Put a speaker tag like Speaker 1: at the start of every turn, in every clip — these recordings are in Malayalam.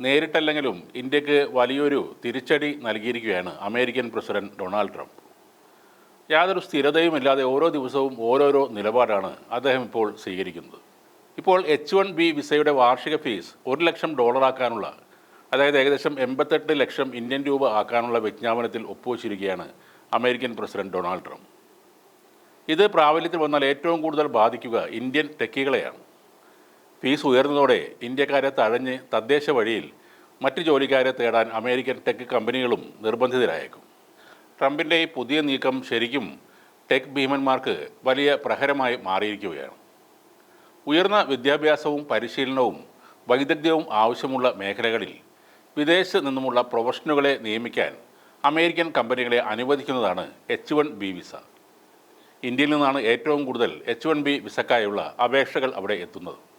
Speaker 1: നേരിട്ടല്ലെങ്കിലും ഇന്ത്യയ്ക്ക് വലിയൊരു തിരിച്ചടി നൽകിയിരിക്കുകയാണ് അമേരിക്കൻ പ്രസിഡന്റ് ഡൊണാൾഡ് ട്രംപ്. യാതൊരു സ്ഥിരതയുമില്ലാതെ ഓരോ ദിവസവും ഓരോരോ നിലപാടാണ് അദ്ദേഹം ഇപ്പോൾ സ്വീകരിക്കുന്നത്. ഇപ്പോൾ എച്ച് വൺ ബി വിസയുടെ വാർഷിക ഫീസ് ഒരു ലക്ഷം ഡോളറാക്കാനുള്ള അതായത് ഏകദേശം എൺപത്തെട്ട് ലക്ഷം ഇന്ത്യൻ രൂപ ആക്കാനുള്ള വിജ്ഞാപനത്തിൽ ഒപ്പുവച്ചിരിക്കുകയാണ് അമേരിക്കൻ പ്രസിഡന്റ് ഡൊണാൾഡ് ട്രംപ്. ഇത് പ്രാബല്യത്തിൽ വന്നാൽ ഏറ്റവും കൂടുതൽ ബാധിക്കുക ഇന്ത്യൻ ടെക്കികളെയാണ്. ഫീസ് ഉയർന്നതോടെ ഇന്ത്യക്കാരെ തഴഞ്ഞ് തദ്ദേശ വഴിയിൽ മറ്റ് ജോലിക്കാരെ തേടാൻ അമേരിക്കൻ ടെക് കമ്പനികളും നിർബന്ധിതരായേക്കും. ട്രംപിന്റെ ഈ പുതിയ നീക്കം ശരിക്കും ടെക് ഭീമന്മാർക്ക് വലിയ പ്രഹരമായി മാറിയിരിക്കുകയാണ്. ഉയർന്ന വിദ്യാഭ്യാസവും പരിശീലനവും വൈദഗ്ധ്യവും ആവശ്യമുള്ള മേഖലകളിൽ വിദേശത്ത് നിന്നുമുള്ള പ്രൊഫഷണലുകളെ നിയമിക്കാൻ അമേരിക്കൻ കമ്പനികളെ അനുവദിക്കുന്നതാണ് എച്ച് വൺ ബി വിസ. ഇന്ത്യയിൽ നിന്നാണ് ഏറ്റവും കൂടുതൽ എച്ച് വൺ ബി വിസക്കായുള്ള അപേക്ഷകൾ അവിടെ എത്തുന്നത്.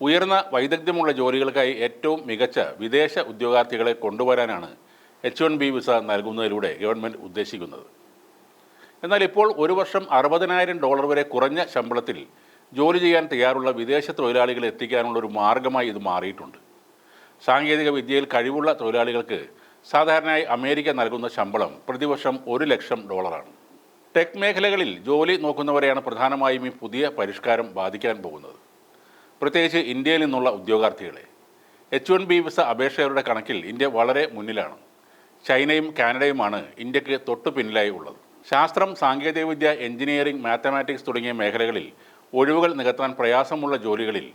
Speaker 1: ഉയർന്ന വൈദഗ്ധ്യമുള്ള ജോലികൾക്കായി ഏറ്റവും മികച്ച വിദേശ ഉദ്യോഗാർത്ഥികളെ കൊണ്ടുവരാനാണ് എച്ച് വൺ ബി വിസ നൽകുന്നതിലൂടെ ഗവൺമെന്റ് ഉദ്ദേശിക്കുന്നത്. എന്നാൽ ഇപ്പോൾ ഒരു വർഷം അറുപതിനായിരം ഡോളർ വരെ കുറഞ്ഞ ശമ്പളത്തിൽ ജോലി ചെയ്യാൻ തയ്യാറുള്ള വിദേശ തൊഴിലാളികളെ എത്തിക്കാനുള്ള ഒരു മാർഗമായി ഇത് മാറിയിട്ടുണ്ട്. സാങ്കേതിക വിദ്യയിൽ കഴിവുള്ള തൊഴിലാളികൾക്ക് സാധാരണയായി അമേരിക്ക നൽകുന്ന ശമ്പളം പ്രതിവർഷം ഒരു ലക്ഷം ഡോളറാണ്. ടെക് മേഖലകളിൽ ജോലി നോക്കുന്നവരെയാണ് പ്രധാനമായും ഈ പുതിയ പരിഷ്കാരം ബാധിക്കാൻ പോകുന്നത്. പ്രത്യേകിച്ച് ഇന്ത്യയിൽ നിന്നുള്ള ഉദ്യോഗാർത്ഥികളെ. എച്ച് വൺ ബി വിസ അപേക്ഷകരുടെ കണക്കിൽ ഇന്ത്യ വളരെ മുന്നിലാണ്. ചൈനയും കാനഡയുമാണ് ഇന്ത്യയ്ക്ക് തൊട്ടു പിന്നിലായി ഉള്ളത്. ശാസ്ത്രം സാങ്കേതികവിദ്യ എഞ്ചിനീയറിംഗ് മാത്തമാറ്റിക്സ് തുടങ്ങിയ മേഖലകളിൽ ഒഴിവുകൾ നികത്താൻ പ്രയാസമുള്ള ജോലികളിൽ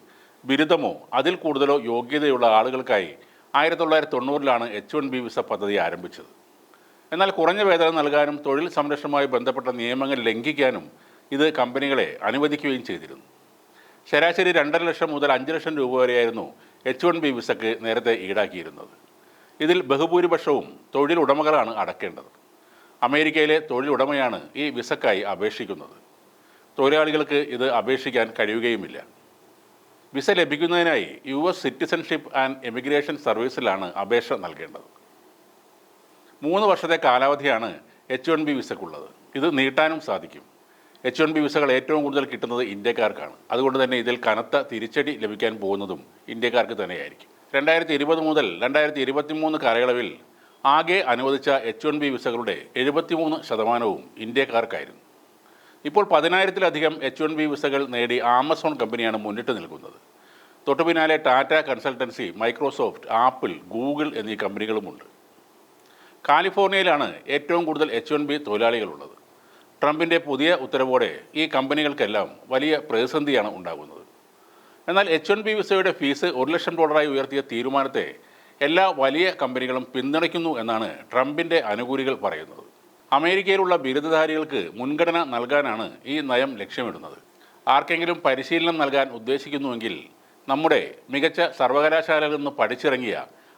Speaker 1: ബിരുദമോ അതിൽ കൂടുതലോ യോഗ്യതയുള്ള ആളുകൾക്കായി ആയിരത്തി തൊള്ളായിരത്തി തൊണ്ണൂറിലാണ് എച്ച് വൺ ബി വിസ പദ്ധതി ആരംഭിച്ചത്. എന്നാൽ കുറഞ്ഞ വേതനം നൽകാനും തൊഴിൽ സംരക്ഷണവുമായി ബന്ധപ്പെട്ട നിയമങ്ങൾ ലംഘിക്കാനും ഇത് കമ്പനികളെ അനുവദിക്കുകയും ചെയ്തിരുന്നു. ശരാശരി രണ്ടര ലക്ഷം മുതൽ അഞ്ച് ലക്ഷം രൂപ വരെയായിരുന്നു എച്ച് വൺ ബി വിസക്ക് നേരത്തെ ഈടാക്കിയിരുന്നത്. ഇതിൽ ബഹുഭൂരിപക്ഷവും തൊഴിൽ ഉടമകളാണ് അടക്കേണ്ടത്. അമേരിക്കയിലെ തൊഴിലുടമയാണ് ഈ വിസക്കായി അപേക്ഷിക്കുന്നത്. തൊഴിലാളികൾക്ക് ഇത് അപേക്ഷിക്കാൻ കഴിയുകയുമില്ല. വിസ ലഭിക്കുന്നതിനായി U S citizenship and emigration സർവീസിലാണ് അപേക്ഷ നൽകേണ്ടത്. മൂന്ന് വർഷത്തെ കാലാവധിയാണ് എച്ച് വൺ ബി വിസക്കുള്ളത്. ഇത് നീട്ടാനും സാധിക്കും. എച്ച് വൺ ബി വിസകൾ ഏറ്റവും കൂടുതൽ കിട്ടുന്നത് ഇന്ത്യക്കാർക്കാണ്. അതുകൊണ്ട് തന്നെ ഇതിൽ കനത്ത തിരിച്ചടി ലഭിക്കാൻ പോകുന്നതും ഇന്ത്യക്കാർക്ക് തന്നെയായിരിക്കും. രണ്ടായിരത്തി ഇരുപത് മുതൽ രണ്ടായിരത്തി ഇരുപത്തി മൂന്ന് കാലയളവിൽ ആകെ അനുവദിച്ച എച്ച് വൺ ബി വിസകളുടെ എഴുപത്തിമൂന്ന് ശതമാനവും ഇന്ത്യക്കാർക്കായിരുന്നു. ഇപ്പോൾ പതിനായിരത്തിലധികം എച്ച് വൺ ബി വിസകൾ നേടി ആമസോൺ കമ്പനിയാണ് മുന്നിട്ട് നിൽക്കുന്നത്. തൊട്ടു പിന്നാലെ Tata consultancy Microsoft Apple Google എന്നീ കമ്പനികളുമുണ്ട്. കാലിഫോർണിയയിലാണ് ഏറ്റവും കൂടുതൽ എച്ച് വൺ ബി തൊഴിലാളികളുള്ളത്. ട്രംപിന്റെ പുതിയ ഉത്തരവോടെ ഈ കമ്പനികൾക്കെല്ലാം വലിയ പ്രതിസന്ധിയാണ് ഉണ്ടാകുന്നത്. എന്നാൽ എച്ച് വൺ ബി വിസയുടെ ഫീസ് ഒരു ലക്ഷം ഡോളറായി ഉയർത്തിയ തീരുമാനത്തെ എല്ലാ വലിയ കമ്പനികളും പിന്തുണയ്ക്കുന്നു എന്നാണ് ട്രംപിന്റെ അനുകൂലികൾ പറയുന്നത്. അമേരിക്കയിലുള്ള ബിരുദധാരികൾക്ക് മുൻഗണന നൽകാനാണ് ഈ നയം ലക്ഷ്യമിടുന്നത്. ആർക്കെങ്കിലും പരിശീലനം നൽകാൻ ഉദ്ദേശിക്കുന്നുവെങ്കിൽ നമ്മുടെ മികച്ച സർവകലാശാലകളിൽ നിന്ന് പഠിച്ചിറങ്ങിയ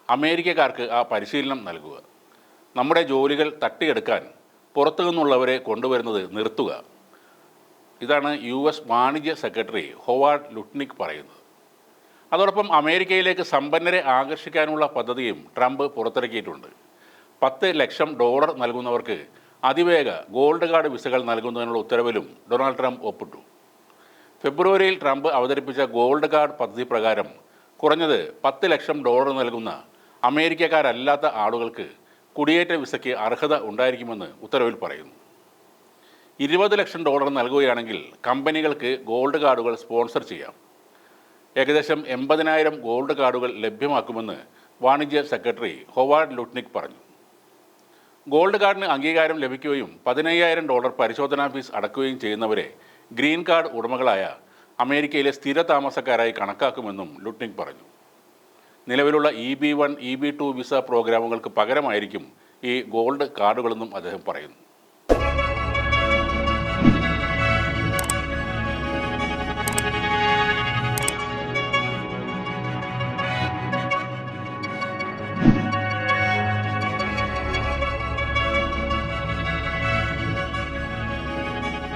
Speaker 1: അമേരിക്കക്കാർക്ക് ആ പരിശീലനം നൽകുക. നമ്മുടെ ജോലികൾ തട്ടിയെടുക്കാൻ പുറത്തു നിന്നുള്ളവരെ കൊണ്ടുവരുന്നത് നിർത്തുക. ഇതാണ് യു എസ് വാണിജ്യ സെക്രട്ടറി ഹോവാർഡ് ലുട്നിക് പറയുന്നത്. അതോടൊപ്പം അമേരിക്കയിലേക്ക് സമ്പന്നരെ ആകർഷിക്കാനുള്ള പദ്ധതിയും ട്രംപ് പുറത്തിറക്കിയിട്ടുണ്ട്. പത്ത് ലക്ഷം ഡോളർ നൽകുന്നവർക്ക് അതിവേഗ ഗോൾഡ് കാർഡ് വിസകൾ നൽകുന്നതിനുള്ള ഉത്തരവിലും ഡൊണാൾഡ് ട്രംപ് ഒപ്പിട്ടു. ഫെബ്രുവരിയിൽ ട്രംപ് അവതരിപ്പിച്ച ഗോൾഡ് കാർഡ് പദ്ധതി പ്രകാരം കുറഞ്ഞത് പത്ത് ലക്ഷം ഡോളർ നൽകുന്ന അമേരിക്കക്കാരല്ലാത്ത ആളുകൾക്ക് കുടിയേറ്റ വിസയ്ക്ക് അർഹത ഉണ്ടായിരിക്കുമെന്ന് ഉത്തരവിൽ പറയുന്നു. ഇരുപത് ലക്ഷം ഡോളർ നൽകുകയാണെങ്കിൽ കമ്പനികൾക്ക് ഗോൾഡ് കാർഡുകൾ സ്പോൺസർ ചെയ്യാം. ഏകദേശം എൺപതിനായിരം ഗോൾഡ് കാർഡുകൾ ലഭ്യമാക്കുമെന്ന് വാണിജ്യ സെക്രട്ടറി ഹൊവാർഡ് ലുട്നിക് പറഞ്ഞു. ഗോൾഡ് കാർഡിന് അംഗീകാരം ലഭിക്കുകയും പതിനയ്യായിരം ഡോളർ പരിശോധനാ ഫീസ് അടക്കുകയും ചെയ്യുന്നവരെ ഗ്രീൻ കാർഡ് ഉടമകളായ അമേരിക്കയിലെ സ്ഥിര താമസക്കാരായി കണക്കാക്കുമെന്നും ലുട്നിക് പറഞ്ഞു. നിലവിലുള്ള E B one E B two visa പ്രോഗ്രാമുകൾക്ക് പകരമായിരിക്കും ഈ ഗോൾഡ് കാർഡുകളെന്നും അദ്ദേഹം പറയുന്നു.